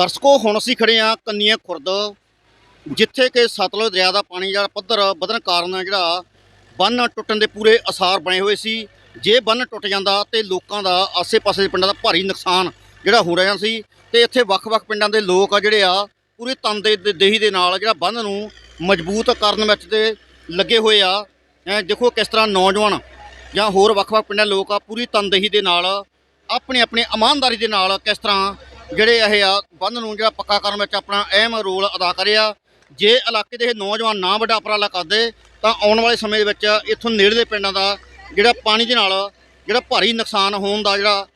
ਦਰਸ਼ਕੋ, ਹੁਣ ਅਸੀਂ ਖੜੇ ਆ ਕੰਨੀਆਂ ਖੁਰਦ, ਜਿੱਥੇ ਕਿ ਸਤਲੁਜ ਦਰਿਆ ਦਾ ਪਾਣੀ ਜਿਹੜਾ ਪੱਧਰ ਵਧਣ ਕਾਰਨ ਜਿਹੜਾ ਬੰਨ ਟੁੱਟਣ ਦੇ ਪੂਰੇ ਅਸਾਰ ਬਣੇ ਹੋਏ ਸੀ। ਜੇ ਬੰਨ ਟੁੱਟ ਜਾਂਦਾ ਤੇ ਲੋਕਾਂ ਦਾ ਆਸੇ-ਪਾਸੇ ਦੇ ਪਿੰਡਾਂ ਦਾ ਭਾਰੀ ਨੁਕਸਾਨ ਜਿਹੜਾ ਹੋ ਰਿਹਾ ਸੀ ਤੇ ਇੱਥੇ ਵੱਖ-ਵੱਖ ਪਿੰਡਾਂ ਦੇ ਲੋਕ ਆ ਜਿਹੜੇ ਆ, ਪੂਰੀ ਤਨ ਦੇ ਦੇਹੀ ਦੇ ਨਾਲ ਜਿਹੜਾ ਬੰਨ ਨੂੰ ਮਜ਼ਬੂਤ ਕਰਨ ਵਿੱਚ ਤੇ ਲੱਗੇ ਹੋਏ ਆ। ਦੇਖੋ ਕਿਸ ਤਰ੍ਹਾਂ ਨੌਜਵਾਨ ਜਾਂ ਹੋਰ ਵੱਖ-ਵੱਖ ਪਿੰਡਾਂ ਦੇ ਲੋਕ ਆ, ਪੂਰੀ ਤਨਦੇਹੀ ਦੇ ਨਾਲ ਆਪਣੀ ਆਪਣੇ ਇਮਾਨਦਾਰੀ ਦੇ ਨਾਲ ਕਿਸ ਤਰ੍ਹਾਂ ਜਿਹੜੇ ਇਹ ਆ ਬੰਦ ਨੂੰ ਜਿਹੜਾ ਪੱਕਾ ਕਰਨ ਵਿੱਚ ਆਪਣਾ ਅਹਿਮ ਰੋਲ ਅਦਾ ਕਰਿਆ। ਜੇ ਇਲਾਕੇ ਦੇ ਇਹ ਨੌਜਵਾਨ ਨਾ ਵੱਡਾ ਉਪਰਾਲਾ ਕਰਦੇ, ਤਾਂ ਆਉਣ ਵਾਲੇ ਸਮੇਂ ਦੇ ਵਿੱਚ ਇੱਥੋਂ ਨੇੜਲੇ ਪਿੰਡਾਂ ਦਾ ਜਿਹੜਾ ਪਾਣੀ ਦੇ ਨਾਲ ਜਿਹੜਾ ਭਾਰੀ ਨੁਕਸਾਨ ਹੋਣ ਦਾ ਜਿਹੜਾ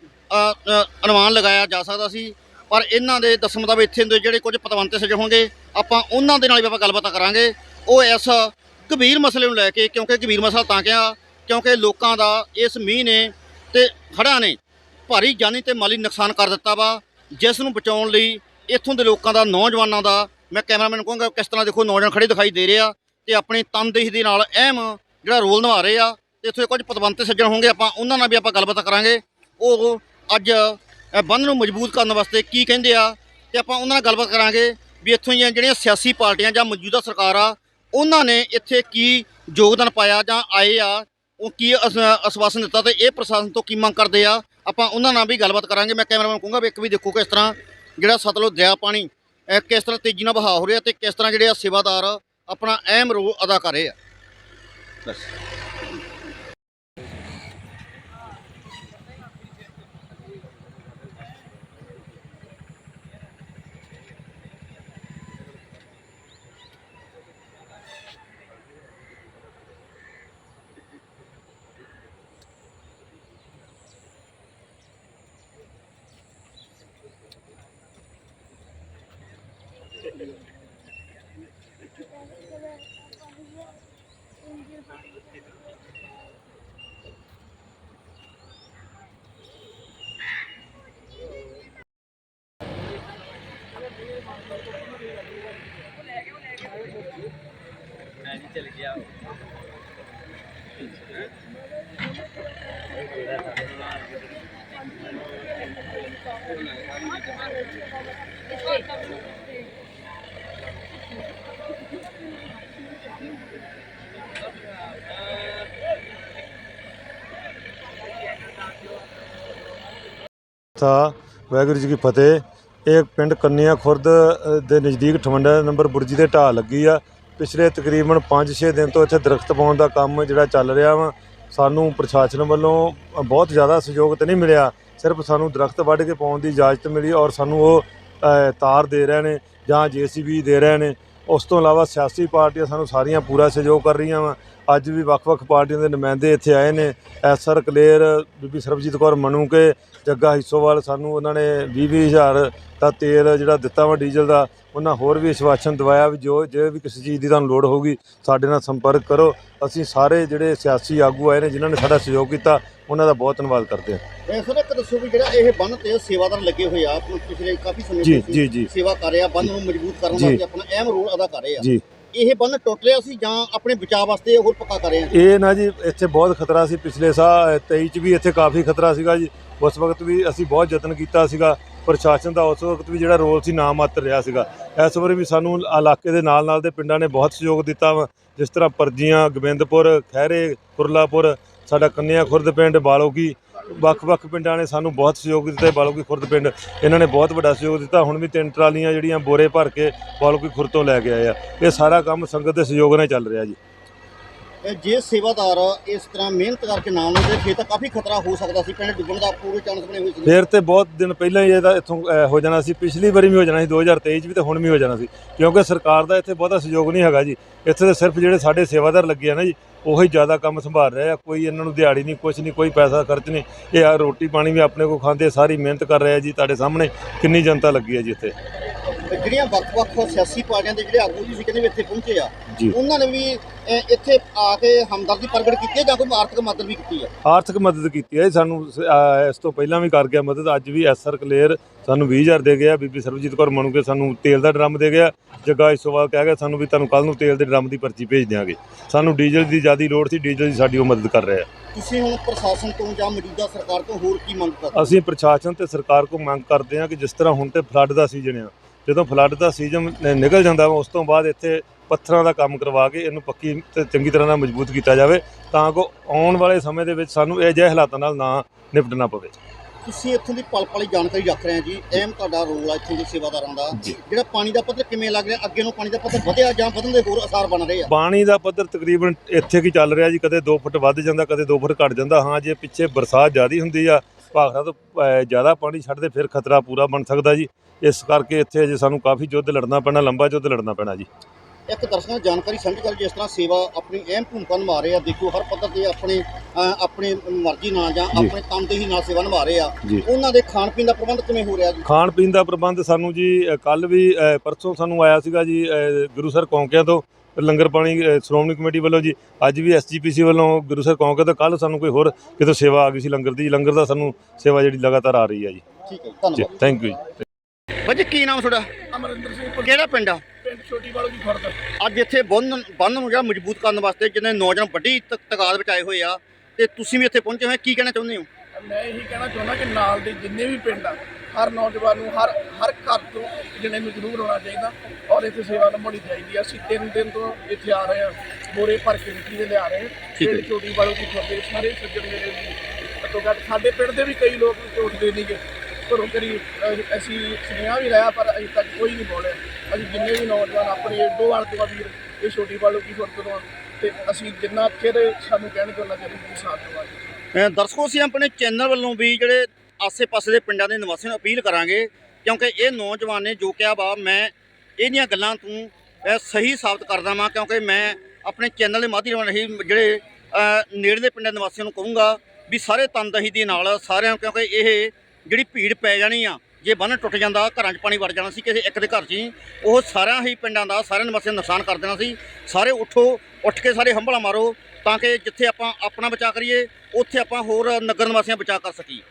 ਅਨੁਮਾਨ ਲਗਾਇਆ ਜਾ ਸਕਦਾ ਸੀ। ਪਰ ਇਹਨਾਂ ਦੇ ਦੱਸਣ ਮੁਤਾਬਕ ਇੱਥੇ ਦੇ ਜਿਹੜੇ ਕੁਝ ਪਤਵੰਤੇ ਸੱਜਣ ਹੋਣਗੇ, ਆਪਾਂ ਉਹਨਾਂ ਦੇ ਨਾਲ ਵੀ ਆਪਾਂ ਗੱਲਬਾਤ ਕਰਾਂਗੇ। ਉਹ ਇਸ ਗੰਭੀਰ ਮਸਲੇ ਨੂੰ ਲੈ ਕੇ, ਕਿਉਂਕਿ ਗੰਭੀਰ ਮਸਲਾ ਤਾਂ ਕਿਹਾ, ਕਿਉਂਕਿ ਲੋਕਾਂ ਦਾ ਇਸ ਮੀਂਹ ਨੇ ਤੇ ਹੜ੍ਹਾਂ ਨੇ, ਭਾਰੀ ਜਾਨੀ ਤੇ ਮਾਲੀ ਨੁਕਸਾਨ ਕਰ ਦਿੱਤਾ ਵਾ। ਜਿਸ ਨੂੰ ਬਚਾਉਣ ਲਈ ਇੱਥੋਂ ਦੇ ਲੋਕਾਂ ਦਾ, ਨੌਜਵਾਨਾਂ ਦਾ, ਮੈਂ ਕੈਮਰਾਮੈਨ ਨੂੰ ਕਹਾਂਗਾ ਕਿਸ ਤਰ੍ਹਾਂ ਦੇਖੋ ਨੌਜਵਾਨ ਖੜੇ ਦਿਖਾਈ ਦੇ ਰਹੇ ਆ ਤੇ ਆਪਣੀ ਤਨਦੇਹੀ ਦੇ ਨਾਲ ਅਹਿਮ ਜਿਹੜਾ ਰੋਲ ਨਿਭਾ ਰਹੇ ਆ ਤੇ ਇੱਥੇ ਕੁਝ ਪਤਵੰਤੇ ਸੱਜਣ ਹੋਣਗੇ, ਆਪਾਂ ਉਹਨਾਂ ਨਾਲ ਵੀ ਆਪਾਂ ਗੱਲਬਾਤ ਕਰਾਂਗੇ। ਉਹ ਅੱਜ ਬੰਦ ਨੂੰ ਮਜ਼ਬੂਤ ਕਰਨ ਵਾਸਤੇ ਕੀ ਕਹਿੰਦੇ ਆ ਤੇ ਆਪਾਂ ਉਹਨਾਂ ਨਾਲ ਗੱਲਬਾਤ ਕਰਾਂਗੇ ਵੀ ਇੱਥੋਂ ਦੀਆਂ ਜਿਹੜੀਆਂ ਸਿਆਸੀ ਪਾਰਟੀਆਂ ਜਾਂ ਮੌਜੂਦਾ ਸਰਕਾਰ ਆ, ਉਹਨਾਂ ਨੇ ਇੱਥੇ ਕੀ ਯੋਗਦਾਨ ਪਾਇਆ ਜਾਂ ਆਏ ਆ, ਉਹ ਕੀ ਅਸ- ਆਸ਼ਵਾਸਨ ਦਿੱਤਾ ਤੇ ਇਹ ਪ੍ਰਸ਼ਾਸਨ ਤੋਂ ਕੀ ਮੰਗ ਕਰਦੇ ਆ ਆਪਾਂ ਉਹਨਾਂ ਨਾਲ ਵੀ ਗੱਲਬਾਤ ਕਰਾਂਗੇ। ਮੈਂ ਕੈਮਰਾਮੈਨ ਕਹੂੰਗਾ ਵੀ ਇੱਕ ਵੀ ਦੇਖੋ ਕਿਸ ਤਰ੍ਹਾਂ ਜਿਹੜਾ ਸਤਲੁਜ ਦਰਿਆ ਪਾਣੀ ਕਿਸ ਤਰ੍ਹਾਂ ਤੇਜ਼ੀ ਨਾਲ ਵਹਾਅ ਹੋ ਰਿਹਾ ਤੇ ਕਿਸ ਤਰ੍ਹਾਂ ਜਿਹੜੇ ਆ ਸੇਵਾਦਾਰ ਆਪਣਾ ਅਹਿਮ ਰੋਲ ਅਦਾ ਕਰ ਰਹੇ ਆ। ਬਸ चल गया Thank you. ਥਾ, ਵਾਹਿਗੁਰੂ ਜੀ ਕੀ ਫਤਿਹ। ਇਹ ਪਿੰਡ ਕੰਨਿਆ ਖੁਰਦ ਦੇ ਨਜ਼ਦੀਕ ਠਵੰਡਾ ਨੰਬਰ ਬੁਰਜੀ ਦੇ ਢਾਹ ਲੱਗੀ ਆ। ਪਿਛਲੇ ਤਕਰੀਬਨ 5-6 ਦਿਨ ਤੋਂ ਇੱਥੇ ਦਰਖਤ ਪਾਉਣ ਦਾ ਕੰਮ ਜਿਹੜਾ ਚੱਲ ਰਿਹਾ ਵਾ, ਸਾਨੂੰ ਪ੍ਰਸ਼ਾਸਨ ਵੱਲੋਂ ਬਹੁਤ ਜ਼ਿਆਦਾ ਸਹਿਯੋਗ ਤੇ ਨਹੀਂ ਮਿਲਿਆ। ਸਿਰਫ ਸਾਨੂੰ ਦਰਖਤ ਵੱਢ ਕੇ ਪਾਉਣ ਦੀ ਇਜਾਜ਼ਤ ਮਿਲੀ ਔਰ ਸਾਨੂੰ ਉਹ ਤਾਰ ਦੇ ਰਹੇ ਨੇ ਜਾਂ ਜੀਸੀਬੀ ਦੇ ਰਹੇ ਨੇ। ਉਸ ਤੋਂ ਇਲਾਵਾ ਸਿਆਸੀ ਪਾਰਟੀਆਂ ਸਾਨੂੰ ਸਾਰੀਆਂ ਪੂਰਾ ਸਹਿਯੋਗ ਕਰ ਰਹੀਆਂ ਵਾ। ਅੱਜ ਵੀ ਵੱਖ-ਵੱਖ ਪਾਰਟੀਆਂ ਦੇ ਨੁਮਾਇੰਦੇ ਇੱਥੇ ਆਏ ਨੇ। ਐਸਆਰ ਕਲੇਰ, ਬੀਬੀ ਸਰਬਜੀਤ ਕੌਰ ਮਨੂਕੇ, ਜੱਗਾ ਹਿੱਸੋਵਾਲ ਸਾਨੂੰ ਉਹਨਾਂ ਨੇ 20 ਦਾ ਤੇਲ ਜਿਹੜਾ ਦਿੱਤਾ ਵਾ ਡੀਜ਼ਲ ਦਾ ਉਹਨਾਂ ਹੋਰ ਵੀ ਆਸ਼ਵਾਸਨ ਦਵਾਇਆ ਵੀ ਜੋ ਜੇ ਵੀ ਕਿਸੇ ਚੀਜ਼ ਦੀ ਤੁਹਾਨੂੰ ਲੋੜ ਹੋਊਗੀ ਸਾਡੇ ਨਾਲ ਸੰਪਰਕ ਕਰੋ। ਅਸੀਂ ਸਾਰੇ ਜਿਹੜੇ ਸਿਆਸੀ ਆਗੂ ਆਏ ਨੇ ਜਿਨ੍ਹਾਂ ਨੇ ਸਾਡਾ ਸਹਿਯੋਗ ਕੀਤਾ ਉਹਨਾਂ ਦਾ ਬਹੁਤ ਧੰਨਵਾਦ ਕਰਦੇ ਹਾਂ। ਇਹ ਸਰ ਇੱਕ ਦੱਸੋ ਵੀ ਜਿਹੜਾ ਇਹ ਬੰਨ ਤੇ ਸੇਵਾਦਾਰ ਲੱਗੇ ਹੋਏ ਆ ਪਿਛਲੇ ਕਾਫੀ ਸਮੇਂ ਜੀ, ਤੋਂ ਜੀ, ਜੀ। ਸੇਵਾ ਕਰ ਰਹੇ ਆ ਬੰਨ ਨੂੰ ਮਜ਼ਬੂਤ ਕਰਨ ਜੀ। ਵਾਸਤੇ ਆਪਣਾ ਅਹਿਮ ਰੋਲ ਅਦਾ ਕਰ ਰਹੇ ਆ। ਜੀ। ਇਹ ਬੰਨ ਟੁੱਟ ਰਿਹਾ ਸੀ ਜਾਂ ਆਪਣੇ ਬਚਾਅ ਵਾਸਤੇ ਹੋਰ ਪੱਕਾ ਕਰ ਰਹੇ ਆ? ਇਹ ਨਾ ਜੀ ਇੱਥੇ ਬਹੁਤ ਖਤਰਾ ਸੀ ਪਿਛਲੇ ਸਾਲ 23 ਚ ਵੀ ਇੱਥੇ ਕਾਫੀ ਖਤਰਾ ਸੀਗਾ ਜੀ। ਉਸ ਵਕਤ ਵੀ ਅਸੀਂ ਬਹੁਤ ਯਤਨ ਕੀਤਾ ਸੀਗਾ। ਪ੍ਰਸ਼ਾਸਨ ਦਾ ਉਸ ਵਕਤ ਵੀ ਜਿਹੜਾ ਰੋਲ ਸੀ ਨਾ ਮਾਤਰ ਰਿਹਾ ਸੀਗਾ। ਇਸ ਵਾਰੀ ਵੀ ਸਾਨੂੰ ਇਲਾਕੇ ਦੇ ਨਾਲ ਨਾਲ ਦੇ ਪਿੰਡਾਂ ਨੇ ਬਹੁਤ ਸਹਿਯੋਗ ਦਿੱਤਾ ਵਾ। ਜਿਸ ਤਰ੍ਹਾਂ ਪਰਜੀਆਂ, ਗੋਬਿੰਦਪੁਰ, ਖਹਿਰੇ ਕੁਰਲਾਪੁਰ ਸਾਡਾ ਕੰਨਿਆ ਖੁਰਦ ਪਿੰਡ, ਬਾਲੋਗੀ, ਵੱਖ-ਵੱਖ ਪਿੰਡਾਂ ਨੇ ਸਾਨੂੰ ਬਹੁਤ ਸਹਿਯੋਗ ਦਿੱਤਾ ਬਾਲੋਗੀ ਖੁਰਦ ਪਿੰਡ। ਇਹਨਾਂ ਨੇ ਬਹੁਤ ਵੱਡਾ ਸਹਿਯੋਗ ਦਿੱਤਾ। ਹੁਣ ਵੀ ਤਿੰਨ ਟਰਾਲੀਆਂ ਜਿਹੜੀਆਂ ਬੋਰੇ ਭਰ ਕੇ ਬਾਲੋਗੀ ਖੁਰਦ ਤੋਂ ਲੈ ਕੇ ਆਏ ਆ। ਇਹ ਸਾਰਾ ਕੰਮ ਸੰਗਤ ਦੇ ਸਹਿਯੋਗ ਨਾਲ ਚੱਲ ਰਿਹਾ ਜੀ। ਜੇ ਸੇਵਾਦਾਰ ਇਸ ਤਰ੍ਹਾਂ ਮਿਹਨਤ ਕਰਕੇ ਨਾ ਆਉਂਦੇ ਫਿਰ ਤਾਂ ਕਾਫੀ ਖਤਰਾ ਹੋ ਸਕਦਾ ਸੀ ਪਿੰਡ ਡੁੱਬਣ ਦਾ ਪੂਰੇ ਚਾਂਸ ਬਣੇ ਹੋਏ ਸੀ। ਫੇਰ ਤੇ ਬਹੁਤ ਦਿਨ ਪਹਿਲਾਂ ਹੀ ਇਹਦਾ ਇੱਥੋਂ ਅਹ, ਹੋ ਜਾਣਾ ਸੀ ਪਿਛਲੀ ਵਾਰੀ ਵੀ ਹੋ ਜਾਣਾ ਸੀ 2023 ਚ ਵੀ ਤੇ ਹੁਣ ਵੀ ਹੋ ਜਾਣਾ ਸੀ। ਕਿਉਂਕਿ ਸਰਕਾਰ ਦਾ ਇੱਥੇ ਬਹੁਤਾ ਸਹਿਯੋਗ ਨਹੀਂ ਹੈਗਾ ਜੀ। ਇੱਥੇ ਤਾਂ ਸਿਰਫ ਜਿਹੜੇ ਸਾਡੇ ਸੇਵਾਦਾਰ ਲੱਗੇ ਆ ਨਾ ਜੀ ਉਹੀ ਜ਼ਿਆਦਾ ਕੰਮ ਸੰਭਾਲ ਰਹੇ ਆ। ਕੋਈ ਇਹਨਾਂ ਨੂੰ ਦਿਹਾੜੀ ਨਹੀਂ ਕੁਛ ਨਹੀਂ ਕੋਈ ਪੈਸਾ ਖਰਚ ਨਹੀਂ। ਇਹ ਆ ਰੋਟੀ ਪਾਣੀ ਵੀ ਆਪਣੇ ਕੋ ਖਾਂਦੇ ਸਾਰੀ ਮਿਹਨਤ ਕਰ ਰਹੇ ਆ ਜੀ ਤੁਹਾਡੇ ਸਾਹਮਣੇ ਕਿੰਨੀ ਜਨਤਾ ਲੱਗੀ ਹੈ ਜੀ ਇੱਥੇ। ਜਿਹੜੀਆਂ ਵੱਖ-ਵੱਖ ਸਿਆਸੀ ਪਾਰਟੀਆਂ ਦੇ ਜਿਹੜੇ ਆਗੂ ਤੁਸੀਂ ਕਹਿੰਦੇ ਵੀ ਇੱਥੇ ਪਹੁੰਚੇ ਆ ਜੀ। ਉਹਨਾਂ ਨੇ ਵੀ ਅਹ, ਇੱਥੇ ਆ ਕੇ ਹਮਦਰਦੀ ਪ੍ਰਗਟ ਕੀਤੀ ਹੈ ਜਾਂ ਕੋਈ ਆਰਥਿਕ ਮਦਦ ਵੀ ਕੀਤੀ ਹੈ? ਆਰਥਿਕ ਮਦਦ ਕੀਤੀ ਹੈ ਸਾਨੂੰ ਸ- ਅਹ, ਇਸ ਤੋਂ ਪਹਿਲਾਂ ਵੀ ਕਰ ਗਿਆ ਮਦਦ ਅੱਜ ਵੀ ਐਸਆਰ ਕਲੇਰ ਸਾਨੂੰ 20000 ਦੇ ਗਿਆ ਬੀਬੀ ਸਰਬਜੀਤ ਕੌਰ ਮਣੂਕੇ ਸਾਨੂੰ ਤੇਲ ਦਾ ਡਰਮ ਦੇ ਗਿਆ ਜੱਗਾ ਇਸੋਵਾਲ ਕਹਿ ਗਿਆ ਸਾਨੂੰ ਵੀ ਤੁਹਾਨੂੰ ਕੱਲ ਨੂੰ ਤੇਲ ਦੇ ਡਰਮ ਦੀ ਪਰਚੀ ਭੇਜ ਦਿਆਂਗੇ। ਸਾਨੂੰ ਡੀਜ਼ਲ ਦੀ ਜ਼ਿਆਦਾ ਲੋੜ ਸੀ ਡੀਜ਼ਲ ਦੀ ਸਾਡੀ ਉਹ ਮਦਦ ਕਰ ਰਿਹਾ ਤੁਸੀਂ ਹੁਣ ਪ੍ਰਸ਼ਾਸਨ ਤੋਂ ਜਾਂ ਮੌਜੂਦਾ ਸਰਕਾਰ ਤੋਂ ਹੋਰ ਕੀ ਮੰਗ ਕਰਦੇ ਹੋ? ਅਸੀਂ ਪ੍ਰਸ਼ਾਸਨ ਤੇ ਸਰਕਾਰ ਕੋਲ ਮੰਗ ਕਰਦੇ ਹਾਂ ਕਿ ਜਿਸ ਤਰ੍ਹਾਂ ਹੁਣ ਤੇ ਫਲੱਡ ਦਾ ਸੀਜ਼ਨ ਆ ਜਦੋਂ ਫਲੱਡ ਦਾ ਸੀਜ਼ਨ ਨਿਕਲ ਜਾਂਦਾ ਵਾ ਉਸ ਤੋਂ ਬਾਅਦ ਇੱਥੇ ਪੱਥਰਾਂ ਦਾ ਕੰਮ ਕਰਵਾ ਕੇ ਇਹਨੂੰ ਪੱਕੀ ਤੇ ਚੰਗੀ ਤਰ੍ਹਾਂ ਨਾਲ ਮਜ਼ਬੂਤ ਕੀਤਾ ਜਾਵੇ ਤਾਂ ਕਿ ਆਉਣ ਵਾਲੇ ਸਮੇਂ ਦੇ ਵਿੱਚ ਸਾਨੂੰ ਇਹ ਜਿਹੇ ਹਾਲਾਤਾਂ ਨਾਲ ਨਾ ਨਿਪਟਣਾ ਪਵੇ। ਤੁਸੀਂ ਇੱਥੋਂ ਦੀ ਪਲ ਪਲੀ ਜਾਣਕਾਰੀ ਰੱਖ ਰਹੇ ਹੋ ਜੀ ਅਹਿਮ ਤੁਹਾਡਾ ਰੋਲ ਆ ਇੱਥੋਂ ਦੇ ਸੇਵਾਦਾਰਾਂ ਦਾ। ਜਿਹੜਾ ਪਾਣੀ ਦਾ ਪੱਧਰ ਕਿਵੇਂ ਲੱਗ ਰਿਹਾ ਅੱਗੇ ਨੂੰ ਪਾਣੀ ਦਾ ਪੱਧਰ ਵਧਿਆ ਜਾਂ ਵਧਣ ਦੇ ਹੋਰ ਅਸਾਰ ਬਣ ਰਹੇ ਆ? ਪਾਣੀ ਦਾ ਪੱਧਰ ਤਕਰੀਬਨ ਇੱਥੇ ਕੀ ਚੱਲ ਰਿਹਾ ਜੀ ਕਦੇ 2 ਫੁੱਟ ਵੱਧ ਜਾਂਦਾ ਕਦੇ 2 ਫੁੱਟ ਘਟ ਜਾਂਦਾ। ਹਾਂ ਜੇ ਪਿੱਛੇ ਬਰਸਾਤ ਜ਼ਿਆਦੀ ਹੁੰਦੀ ਆ ਭਾਖੜਾ ਤੋਂ ਜ਼ਿਆਦਾ ਪਾਣੀ ਛੱਡਦੇ ਫਿਰ ਖਤਰਾ ਪੂਰਾ ਬਣ ਸਕਦਾ ਜੀ। ਇਸ ਕਰਕੇ ਇੱਥੇ ਅਜੇ ਸਾਨੂੰ ਕਾਫੀ ਯੁੱਧ ਲੜਨਾ ਪੈਣਾ ਲੰਬਾ ਯੁੱਧ ਲੜਨਾ ਪੈਣਾ ਜੀ। ਇੱਕ ਦਰਸ਼ਕਾਂ ਨੂੰ ਜਾਣਕਾਰੀ ਸਾਂਝੀ ਕਰ ਜਿਸ ਤਰ੍ਹਾਂ ਸੇਵਾ ਆਪਣੀ ਅਹਿਮ ਭੂਮਿਕਾ ਨਿਭਾ ਰਹੇ ਆ ਦੇਖੋ ਹਰ ਪੱਧਰ ਤੇ ਆਪਣੇ ਆਪਣੇ ਮਰਜ਼ੀ ਨਾਲ ਜਾਂ। ਆਪਣੇ ਕੰਮ ਤੇ ਹੀ ਨਾਲ ਸੇਵਾ ਨਿਭਾ ਰਹੇ ਆ। ਉਹਨਾਂ ਦੇ ਖਾਣ ਪੀਣ ਦਾ ਪ੍ਰਬੰਧ ਕਿਵੇਂ ਹੋ ਰਿਹਾ ਜੀ? ਖਾਣ ਪੀਣ ਦਾ ਪ੍ਰਬੰਧ ਸਾਨੂੰ ਜੀ ਕੱਲ ਵੀ ਪਰਸੋਂ ਸਾਨੂੰ ਆਇਆ ਸੀਗਾ ਜੀ ਗੁਰੂ ਸਰ ਕੌਂਕਿਆਂ ਤੋਂ ਲੰਗਰ ਪਾਣੀ ਸ਼੍ਰੋਮਣੀ ਕਮੇਟੀ ਵੱਲੋਂ ਜੀ। ਅੱਜ ਵੀ ਐਸਜੀਪੀਸੀ ਵੱਲੋਂ ਗੁਰੂ ਸਰ ਕੌਂਕਿਆਂ ਤੋਂ ਕੱਲ ਸਾਨੂੰ ਕੋਈ ਹੋਰ ਕਿਤੋਂ ਸੇਵਾ ਆ ਗਈ ਸੀ ਲੰਗਰ ਦੀ। ਲੰਗਰ ਦਾ ਸਾਨੂੰ ਸੇਵਾ ਜਿਹੜੀ ਲਗਾਤਾਰ ਆ ਰਹੀ ਹੈ ਜੀ। ਠੀਕ ਹੈ ਧੰਨਵਾਦ। ਥੈਂਕ ਯੂ ਜੀ ਬਾਜੀ ਕੀ ਨਾਮ ਤੁਹਾਡਾ? ਅਮਰਿੰਦਰ ਸਿੰਘ ਕਿਹੜਾ ਪਿੰਡ ਆ? ਪਿੰਡ ਛੋਟੀ ਵਾਲੋ ਦੀ ਖੁਰਦ। ਅੱਜ ਇੱਥੇ ਬੰਨ ਬੰਨ ਨੂੰ ਜਿਹੜਾ ਮਜ਼ਬੂਤ ਕਰਨ ਵਾਸਤੇ ਜਿਹਨੇ ਨੌਜਵਾਨ ਵੱਡੀ ਤ- ਤਾਦਾਦ ਵਿੱਚ ਆਏ ਹੋਏ ਆ ਤੇ ਤੁਸੀਂ ਵੀ ਇੱਥੇ ਪਹੁੰਚੇ ਹੋਏ ਕੀ ਕਹਿਣਾ ਚਾਹੁੰਦੇ ਹੋ? ਮੈਂ ਇਹੀ ਕਹਿਣਾ ਚਾਹੁੰਦਾ ਕਿ ਨਾਲ ਦੇ ਜਿੰਨੇ ਵੀ ਪਿੰਡ ਆ ਹਰ ਨੌਜਵਾਨ ਨੂੰ ਹਰ ਹਰ ਘਰ ਤੋਂ ਜਣੇ ਨੂੰ ਜ਼ਰੂਰ ਆਉਣਾ ਚਾਹੀਦਾ ਔਰ ਇੱਥੇ ਸੇਵਾ ਨਿਭਾਉਣੀ ਚਾਹੀਦੀ ਆ। ਅਸੀਂ ਤਿੰਨ ਦਿਨ ਤੋਂ ਇੱਥੇ ਆ ਰਹੇ ਹਾਂ ਬੋਰੇ ਭਰ ਕੇ ਮਿੱਟੀ ਦੇ ਲਿਆ ਰਹੇ ਹਾਂ ਠੀਕ ਹੈ ਪਿੰਡ ਛੋਟੀ ਵਾਲੋ ਦੀ ਖੁਰਦ ਦੇ ਸਾਰੇ ਸੱਜਣ ਮੇਰੇ ਵੀ। ਘੱਟੋ ਘੱਟ ਸਾਡੇ ਪਿੰਡ ਦੇ ਵੀ ਕਈ ਲੋਕ ਝੋਟਦੇ ਨਹੀਂਗੇ ਘਰੋਂ ਕਰੀ ਅਸੀਂ ਸੁਨੇਹਾ ਵੀ ਲਾਇਆ, ਪਰ ਅਜੇ ਤੱਕ ਕੋਈ ਨਹੀਂ ਬੋਲਿਆ। ਅਸੀਂ ਜਿੰਨੇ ਵੀ ਨੌਜਵਾਨ ਆਪਣੇ ਏਡੋ ਤੋਂ ਵੀਰ, ਇਹ ਛੋਟੀ ਵਾਲੋ ਦੀ ਖੁਰਦ ਤੋਂ ਤੇ ਅਸੀਂ ਜਿੰਨਾ ਚਿਰ ਸਾਨੂੰ ਕਹਿਣਗੇ ਉਹਨਾਂ ਚਿਰ ਸਾਥ ਦੇਵਾਂਗੇ। ਦਰਸ਼ਕੋ, ਅਸੀਂ ਆਪਣੇ ਚੈਨਲ ਵੱਲੋਂ ਵੀ ਜਿਹੜੇ ਆਸੇ-ਪਾਸੇ ਦੇ ਪਿੰਡਾਂ ਦੇ ਨਿਵਾਸੀਆਂ ਨੂੰ ਅਪੀਲ ਕਰਾਂਗੇ, ਕਿਉਂਕਿ ਇਹ ਨੌਜਵਾਨ ਨੇ ਜੋ ਕਿਹਾ ਵਾ, ਮੈਂ ਇਹਦੀਆਂ ਗੱਲਾਂ ਤੋਂ ਸਹੀ ਸਾਬਤ ਕਰਦਾ ਵਾਂ, ਕਿਉਂਕਿ ਮੈਂ ਆਪਣੇ ਚੈਨਲ ਦੇ ਮਾਧਿਅਮ ਰਾਹੀਂ ਜਿਹੜੇ, ਅਹ ਨੇੜਲੇ ਪਿੰਡਾਂ ਨਿਵਾਸੀਆਂ ਨੂੰ ਕਹੂੰਗਾ ਵੀ ਸਾਰੇ ਤਨਦਹੀ ਦੇ ਨਾਲ ਸਾਰਿਆਂ ਕਿਉਂਕਿ ਇਹ ਜਿਹੜੀ ਭੀੜ ਪੈ ਜਾਣੀ ਆ, ਜੇ ਬੰਨ ਟੁੱਟ ਜਾਂਦਾ, ਘਰਾਂ 'ਚ ਪਾਣੀ ਵੜ ਜਾਣਾ ਸੀ, ਕਿਸੇ ਇੱਕ ਦੇ ਘਰ 'ਚ ਹੀ, ਉਹ ਸਾਰਿਆਂ ਹੀ ਪਿੰਡਾਂ ਦਾ, ਸਾਰਿਆਂ ਨਿਵਾਸੀਆਂ ਨੂੰ ਨੁਕਸਾਨ ਕਰ ਦੇਣਾ ਸੀ। ਸਾਰੇ ਉੱਠੋ, ਉੱਠ ਕੇ ਸਾਰੇ ਹੰਭਲਾ ਮਾਰੋ, ਤਾਂ ਕਿ ਜਿੱਥੇ ਆਪਾਂ ਆਪਣਾ ਬਚਾਅ ਕਰੀਏ, ਉੱਥੇ ਆਪਾਂ ਹੋਰ ਨਗਰ ਨਿਵਾਸੀਆਂ ਬਚਾਅ ਕਰ ਸਕੀਏ।